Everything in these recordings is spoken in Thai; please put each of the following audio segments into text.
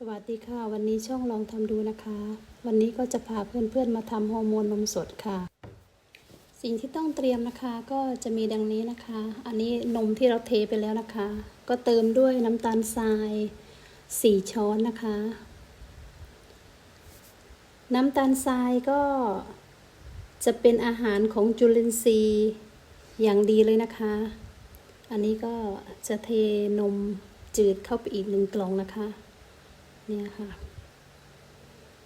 สวัสดีค่ะ วันนี้ช่องลองทำดูนะคะ วันนี้ก็จะพาเพื่อนๆมาทำฮอร์โมนนมสดค่ะ สิ่งที่ต้องเตรียมนะคะก็จะมีดังนี้นะคะ อันนี้นมที่เราเทไปแล้วนะคะ ก็เติมด้วยน้ำตาลทราย 4 ช้อนนะคะ น้ำตาลทรายก็จะเป็นอาหารของจุลินทรีย์อย่างดีเลยนะคะ อันนี้ก็จะเทนมจืดเข้าไปอีกหนึ่งกล่องนะคะ นี่ยค่ะ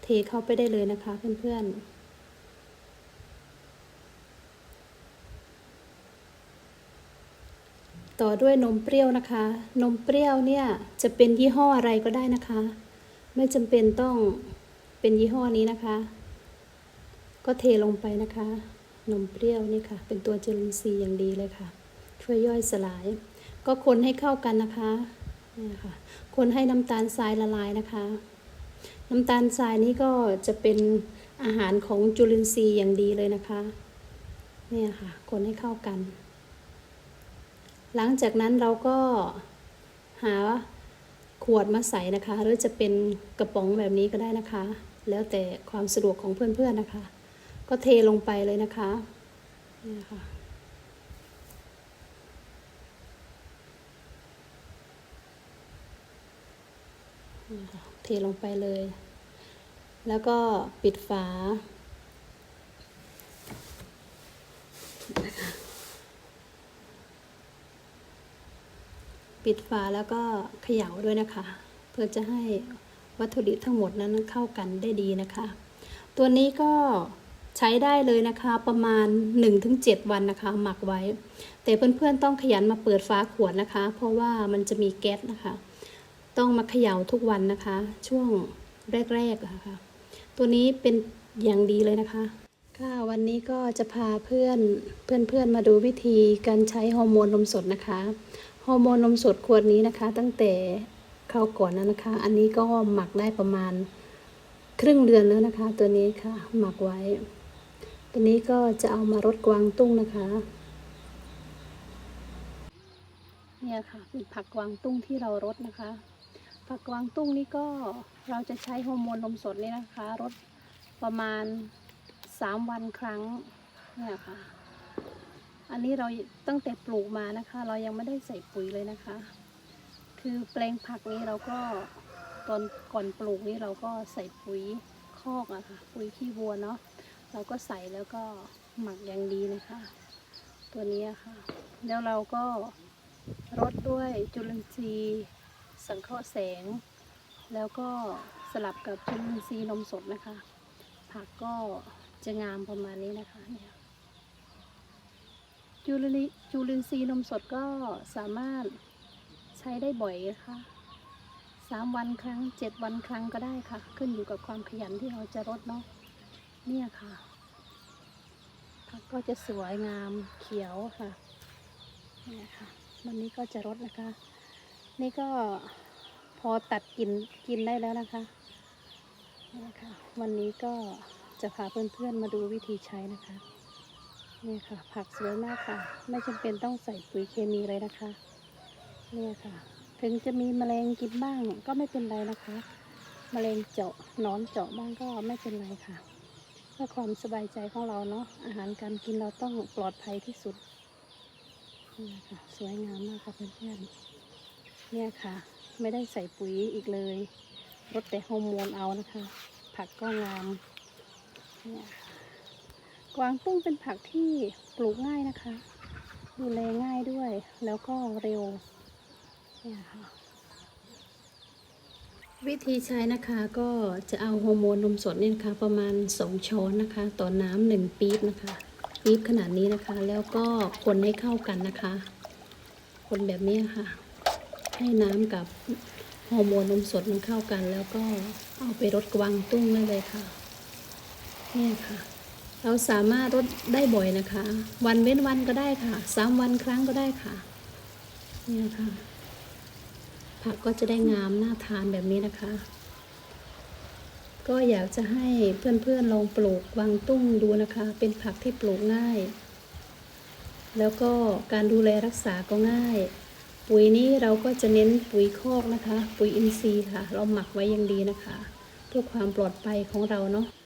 เทเข้าไปได้เลยนะคะเพื่อนๆต่อด้วยนมเปรี้ยวนะคะ นมเปรี้ยวเนี่ยจะเป็นยี่ห้ออะไรก็ได้นะคะ ไม่จำเป็นต้องเป็นยี่ห้อนี้นะคะ ก็เทลงไปนะคะ นมเปรี้ยวนี่ค่ะ เป็นตัวเจลินทรีอย่างดีเลยค่ะ ช่วยย่อยสลาย ก็คนให้เข้ากันนะคะ นี่ค่ะคนให้น้ำตาลทรายละลายนะคะ น้ำตาลทรายนี้ก็จะเป็นอาหารของจุลินทรีย์อย่างดีเลยนะคะเนี่ยค่ะคนให้เข้ากัน หลังจากนั้นเราก็หาขวดมาใส่นะคะ หรือจะเป็นกระป๋องแบบนี้ก็ได้นะคะ แล้วแต่ความสะดวกของเพื่อนๆนะคะ ก็เทลงไปเลยนะคะเนี่ยค่ะ เทลงไปเลย แล้วก็ปิดฝา ปิดฝาแล้วก็เขย่าด้วยนะคะ เพื่อจะให้วัตถุดิบทั้งหมดนั้นเข้ากันได้ดีนะคะ ตัวนี้ก็ใช้ได้เลยนะคะประมาณ 1-7 วันนะคะ หมักไว้ แต่เพื่อนๆต้องขยันมาเปิดฝาขวดนะคะ เพราะว่ามันจะมีแก๊สนะคะ ต้องมาเขย่าทุกวันนะคะ ช่วงแรกๆอะค่ะตัวนี้เป็นอย่างดีเลยนะคะ ค่ะวันนี้ก็จะพาเพื่อนเพื่อนๆมาดูวิธีการใช้ฮอร์โมนนมสดนะคะฮอร์โมนนมสดขวดนี้นะคะ ตั้งแต่เขาวก่อนนั้นนะคะ อันนี้ก็หมักได้ประมาณครึ่งเดือนแล้วนะคะ ตัวนี้ค่ะหมักไว้ ตัวนี้ก็จะเอามารดกวางตุ้งนะคะ เนี่ยค่ะเป็นผักกวางตุ้งที่เรารดนะคะ ผักกวางตุ้งนี่ก็เราจะใช้ฮอร์โมนนมสดนี่นะคะรดประมาณ 3 วันครั้งเนี่ยค่ะ อันนี้เราตั้งแต่ปลูกมานะคะ เรายังไม่ได้ใส่ปุ๋ยเลยนะคะ คือแปลงผักนี้เราก็ตอนก่อนปลูกนี้เราก็ใส่ปุ๋ยคอกอะค่ะ ปุ๋ยขี้วัวเนาะเราก็ใส่แล้วก็หมักอย่างดีนะคะ ตัวนี้อะค่ะ แล้วเราก็รดด้วยจุลินทรีย์ สังเคราะห์แสง แล้วก็สลับกับจุลินทรีย์นมสดนะคะ ผักก็จะงามประมาณนี้นะคะเนี่ยจุลินจุลินทรีย์นมสดก็สามารถใช้ได้บ่อยนะคะสามวันครั้งเจ็ดวันครั้งก็ได้ค่ะ ขึ้นอยู่กับความขยันที่เราจะรดเนาะเนี่ยค่ะผักก็จะสวยงามเขียวค่ะเนี่ยค่ะวันนี้ก็จะรดนะคะ นี่ก็พอตัดกินกินได้แล้วนะคะนี่นะคะวันนี้ก็จะพาเพื่อนๆมาดูวิธีใช้นะคะนี่ค่ะ ผักสวยมากค่ะ ไม่จำเป็นต้องใส่ปุ๋ยเคมีเลยนะคะนี่ค่ะ ถึงจะมีแมลงกินบ้างก็ไม่เป็นไรนะคะแมลงเจาะนอนเจาะบ้างก็ไม่เป็นไรค่ะ เพื่อความสบายใจของเราเนาะอาหารการกินเราต้องปลอดภัยที่สุดนี่ค่ะสวยงามมากค่ะเพื่อนๆ เนี่ยค่ะ ไม่ได้ใส่ปุ๋ยอีกเลยลดแต่ฮอร์โมนเอานะคะ ผักก็งามเนี่ยคะกวางตุ้งเป็นผักที่ปลูกง่ายนะคะ ดูแลง่ายด้วย แล้วก็เร็วเนี่ยค่ะวิธีใช้นะคะก็จะเอาฮอร์โมนนมสดเนี่ยนะคะประมาณ 2 ช้อนนะคะ ต่อน้ำหนึ่งปี๊บนะคะปี๊บขนาดนี้นะคะ แล้วก็คนให้เข้ากันนะคะ คนแบบนี้ค่ะ ให้น้ำกับฮอร์โมนนมสดมันเข้ากัน แล้วก็เอาไปรดกวางตุ้งได้เลยค่ะเนี่ยค่ะ เราสามารถรดได้บ่อยนะคะ วันเว้นวันก็ได้ค่ะสามวันครั้งก็ได้ค่ะเนี่ยค่ะ ผักก็จะได้งามน่าทานแบบนี้นะคะ ก็อยากจะให้เพื่อนๆลองปลูกกวางตุ้งดูนะคะ เป็นผักที่ปลูกง่าย แล้วก็การดูแลรักษาก็ง่าย ปุ๋ยนี้เราก็จะเน้นปุ๋ยคอกนะคะ ปุ๋ยอินทรีย์ค่ะ เราหมักไว้อย่างดีนะคะ เพื่อความปลอดภัยของเราเนาะ